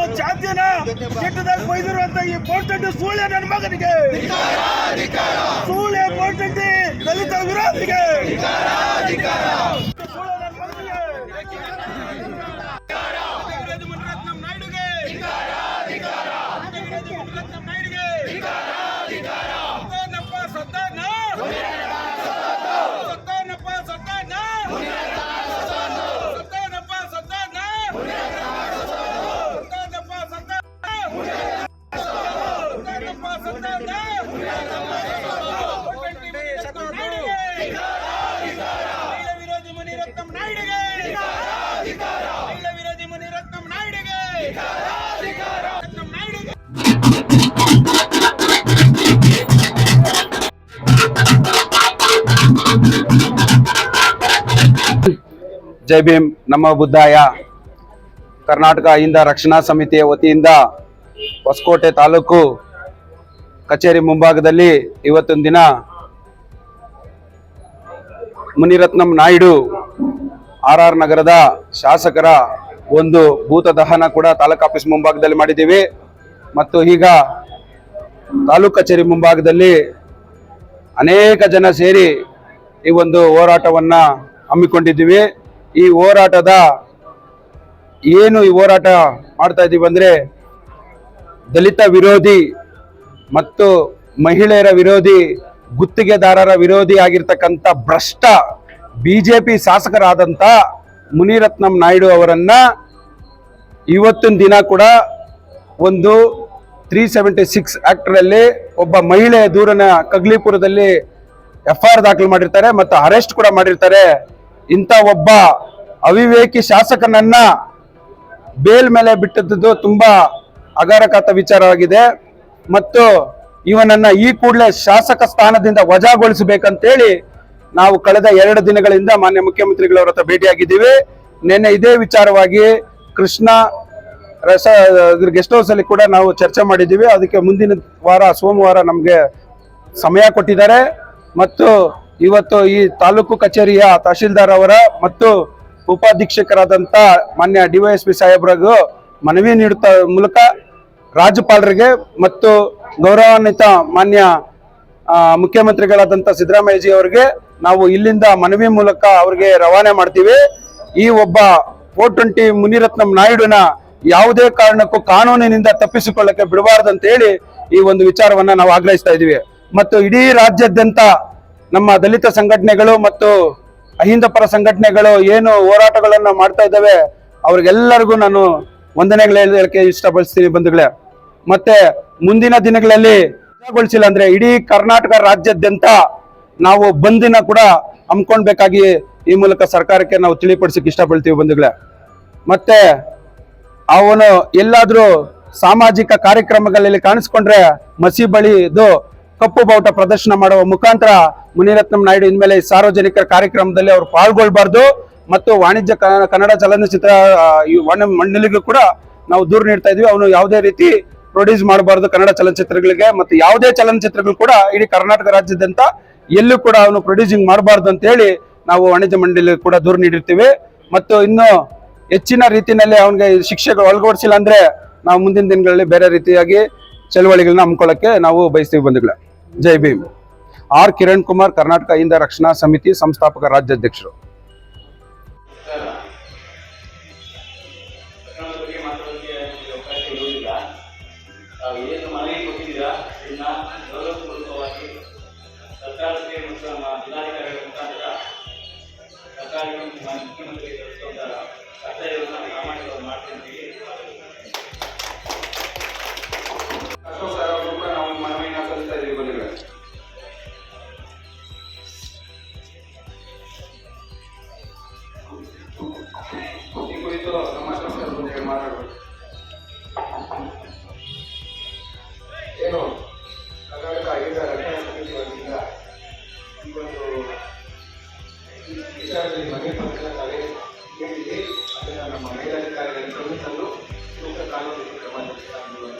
ನಮ್ಮ ಜಾತಿಯನ್ನ ಕೆಟ್ಟದಾಗ ಬೈದಿರುವಂತ ಈ ಕೋಟಂಟಿ ಸೂಳೆ ನನ್ನ ಮಗನಿಗೆ. ಸೂಳೆ ಕೋಟಂಟಿ ದಲಿತ ವಿರೋಧಿಗೆ. ಜೈ ಭೀಮ್, ನಮ್ಮ ಬುದ್ಧಾಯ ಕರ್ನಾಟಕ ಹಿಂದ ರಕ್ಷಣಾ ಸಮಿತಿಯ ವತಿಯಿಂದ ಹೊಸಕೋಟೆ ತಾಲೂಕು ಕಚೇರಿ ಮುಂಭಾಗದಲ್ಲಿ ಇವತ್ತೊಂದು ದಿನ ಮುನಿರತ್ನಂ ನಾಯ್ಡು ಆರ್ ಆರ್ ನಗರದ ಶಾಸಕರ ಒಂದು ಭೂತ ದಹನ ಕೂಡ ತಾಲೂಕು ಆಫೀಸ್ ಮುಂಭಾಗದಲ್ಲಿ ಮಾಡಿದ್ದೀವಿ. ಮತ್ತು ಈಗ ತಾಲೂಕು ಕಚೇರಿ ಮುಂಭಾಗದಲ್ಲಿ ಅನೇಕ ಜನ ಸೇರಿ ಈ ಒಂದು ಹೋರಾಟವನ್ನು ಹಮ್ಮಿಕೊಂಡಿದ್ದೀವಿ. ಈ ಹೋರಾಟದ ಏನು ಈ ಹೋರಾಟ ಮಾಡ್ತಾ ಇದ್ದೀವಿ ಅಂದ್ರೆ ದಲಿತ ವಿರೋಧಿ ಮತ್ತು ಮಹಿಳೆಯರ ವಿರೋಧಿ, ಗುತ್ತಿಗೆದಾರರ ವಿರೋಧಿ ಆಗಿರ್ತಕ್ಕಂಥ ಭ್ರಷ್ಟ ಬಿ ಜೆ ಪಿ ಶಾಸಕರಾದಂಥ ಮುನಿರತ್ನಂ ನಾಯ್ಡು ಅವರನ್ನು ಇವತ್ತಿನ ದಿನ ಕೂಡ ಒಂದು ತ್ರೀ ಸೆವೆಂಟಿ ಸಿಕ್ಸ್ ಆ್ಯಕ್ಟ್ರಲ್ಲಿ ಒಬ್ಬ ಮಹಿಳೆಯ ದೂರನ ಕಗ್ಲಿಪುರದಲ್ಲಿ ಎಫ್ ಐ ಆರ್ ದಾಖಲು ಮಾಡಿರ್ತಾರೆ ಮತ್ತು ಅರೆಸ್ಟ್ ಕೂಡ ಮಾಡಿರ್ತಾರೆ. ಇಂಥ ಒಬ್ಬ ಅವಿವೇಕಿ ಶಾಸಕನನ್ನ ಬೇಲ್ ಮೇಲೆ ಬಿಟ್ಟದ್ದು ತುಂಬಾ ಅಗಾರಕಾತ ವಿಚಾರವಾಗಿದೆ. ಮತ್ತು ಇವನನ್ನ ಈ ಕೂಡಲೇ ಶಾಸಕ ಸ್ಥಾನದಿಂದ ವಜಾಗೊಳಿಸಬೇಕಂತೇಳಿ ನಾವು ಕಳೆದ ಎರಡು ದಿನಗಳಿಂದ ಮಾನ್ಯ ಮುಖ್ಯಮಂತ್ರಿಗಳವರ ಹತ್ರ ಭೇಟಿಯಾಗಿದ್ದೀವಿ. ನಿನ್ನೆ ಇದೇ ವಿಚಾರವಾಗಿ ಕೃಷ್ಣ ರಸ, ಗೆಸ್ಟ್ ಹೌಸ್ ಅಲ್ಲಿ ಕೂಡ ನಾವು ಚರ್ಚೆ ಮಾಡಿದ್ದೀವಿ. ಅದಕ್ಕೆ ಮುಂದಿನ ವಾರ, ಸೋಮವಾರ ನಮಗೆ ಸಮಯ ಕೊಟ್ಟಿದ್ದಾರೆ. ಮತ್ತು ಇವತ್ತು ಈ ತಾಲೂಕು ಕಚೇರಿಯ ತಹಶೀಲ್ದಾರ್ ಅವರ ಮತ್ತು ಉಪಾಧೀಕ್ಷಕರಾದಂಥ ಮಾನ್ಯ ಡಿವೈಎಸ್ಪಿ ಸಾಹೇಬ್ರಿಗೂ ಮನವಿ ನೀಡುತ್ತ ಮೂಲಕ ರಾಜ್ಯಪಾಲರಿಗೆ ಮತ್ತು ಗೌರವಾನ್ವಿತ ಮಾನ್ಯ ಮುಖ್ಯಮಂತ್ರಿಗಳಾದಂಥ ಸಿದ್ದರಾಮಯ್ಯಜಿ ಅವರಿಗೆ ನಾವು ಇಲ್ಲಿಂದ ಮನವಿ ಮೂಲಕ ಅವರಿಗೆ ರವಾನೆ ಮಾಡ್ತೀವಿ. ಈ ಒಬ್ಬ ಫೋರ್ ಟ್ವೆಂಟಿ ಮುನಿರತ್ನಂ ನಾಯ್ಡುನ ಯಾವುದೇ ಕಾರಣಕ್ಕೂ ಕಾನೂನಿನಿಂದ ತಪ್ಪಿಸಿಕೊಳ್ಳಕ್ಕೆ ಬಿಡಬಾರ್ದಂತ ಹೇಳಿ ಈ ಒಂದು ವಿಚಾರವನ್ನ ನಾವು ಆಗ್ರಹಿಸ್ತಾ ಇದೀವಿ ಮತ್ತು ಇಡೀ ರಾಜ್ಯಾದ್ಯಂತ ನಮ್ಮ ದಲಿತ ಸಂಘಟನೆಗಳು ಮತ್ತು ಅಹಿಂದ ಪರ ಸಂಘಟನೆಗಳು ಏನು ಹೋರಾಟಗಳನ್ನು ಮಾಡ್ತಾ ಇದ್ದಾವೆ, ಅವ್ರಿಗೆಲ್ಲರಿಗೂ ನಾನು ವಂದನೆಗಳು ಹೇಳಕ್ಕೆ ಇಷ್ಟಪಡಿಸ್ತೀನಿ ಬಂಧುಗಳೇ. ಮತ್ತೆ ಮುಂದಿನ ದಿನಗಳಲ್ಲಿ ವಜಾಗೊಳಿಸಿಲ್ಲ ಅಂದ್ರೆ ಇಡೀ ಕರ್ನಾಟಕ ರಾಜ್ಯಾದ್ಯಂತ ನಾವು ಬಂದಿನ ಕೂಡ ಹಮ್ಮಿಕೊಳ್ಬೇಕಾಗಿ ಈ ಮೂಲಕ ಸರ್ಕಾರಕ್ಕೆ ನಾವು ತಿಳಿಪಡಿಸಕ್ಕೆ ಇಷ್ಟಪಡ್ತೀವಿ ಬಂಧುಗಳೇ. ಮತ್ತೆ ಅವನು ಎಲ್ಲಾದರೂ ಸಾಮಾಜಿಕ ಕಾರ್ಯಕ್ರಮಗಳಲ್ಲಿ ಕಾಣಿಸ್ಕೊಂಡ್ರೆ ಮಸಿ ಬಳಿದು ಕಪ್ಪು ಬಾವುಟ ಪ್ರದರ್ಶನ ಮಾಡುವ ಮುಖಾಂತರ ಮುನಿರತ್ನಂ ನಾಯ್ಡು ಇನ್ಮೇಲೆ ಸಾರ್ವಜನಿಕ ಕಾರ್ಯಕ್ರಮದಲ್ಲಿ ಅವರು ಪಾಲ್ಗೊಳ್ಬಾರ್ದು ಮತ್ತು ವಾಣಿಜ್ಯ ಕನ್ನಡ ಚಲನಚಿತ್ರ ಮಂಡಳಿಗೂ ಕೂಡ ನಾವು ದೂರು ನೀಡ್ತಾ ಇದೀವಿ. ಅವನು ಯಾವುದೇ ರೀತಿ ಪ್ರೊಡ್ಯೂಸ್ ಮಾಡಬಾರ್ದು ಕನ್ನಡ ಚಲನಚಿತ್ರಗಳಿಗೆ ಮತ್ತು ಯಾವುದೇ ಚಲನಚಿತ್ರಗಳು ಕೂಡ ಇಡೀ ಕರ್ನಾಟಕ ರಾಜ್ಯದಂತ ಎಲ್ಲೂ ಕೂಡ ಅವನು ಪ್ರೊಡ್ಯೂಸಿಂಗ್ ಮಾಡಬಾರ್ದು ಅಂತ ಹೇಳಿ ನಾವು ವಾಣಿಜ್ಯ ಮಂಡಳಿ ಕೂಡ ದೂರು ನೀಡಿರ್ತೀವಿ. ಮತ್ತು ಇನ್ನು ಹೆಚ್ಚಿನ ರೀತಿಯಲ್ಲಿ ಅವನಿಗೆ ಶಿಕ್ಷೆಗಳು ಒಳಗೊಡಿಸಿಲ್ಲ ಅಂದ್ರೆ ನಾವು ಮುಂದಿನ ದಿನಗಳಲ್ಲಿ ಬೇರೆ ರೀತಿಯಾಗಿ ಚಳವಳಿಗಳನ್ನ ಹಮ್ಮಿಕೊಳ್ಳಕ್ಕೆ ನಾವು ಬಯಸ್ತೀವಿ ಬಂಧುಗಳೇ. ಜೈ ಭೀಮ್. ಆರ್ ಕಿರಣ್ ಕುಮಾರ್ ಕರ್ನಾಟಕ ಇಂದ ರಕ್ಷಣಾ ಸಮಿತಿ ಸಂಸ್ಥಾಪಕ ರಾಜ್ಯಾಧ್ಯಕ್ಷರು. ಅವಕಾಶ ಇರುವುದಿಲ್ಲ ಸರ್ಕಾರದಲ್ಲಿ ಬಗ್ಗೆ ತಾವೇ ಕೇಳಿದೆ ಅದನ್ನು ನಮ್ಮ ಮೇಲಾಧಿಕಾರಿಗಳಿಗೆ ಗಮನಿಸಲು ಸೂಕ್ತ ಕಾನೂನು ಕ್ರಮ ಜರುಗಿಸುವ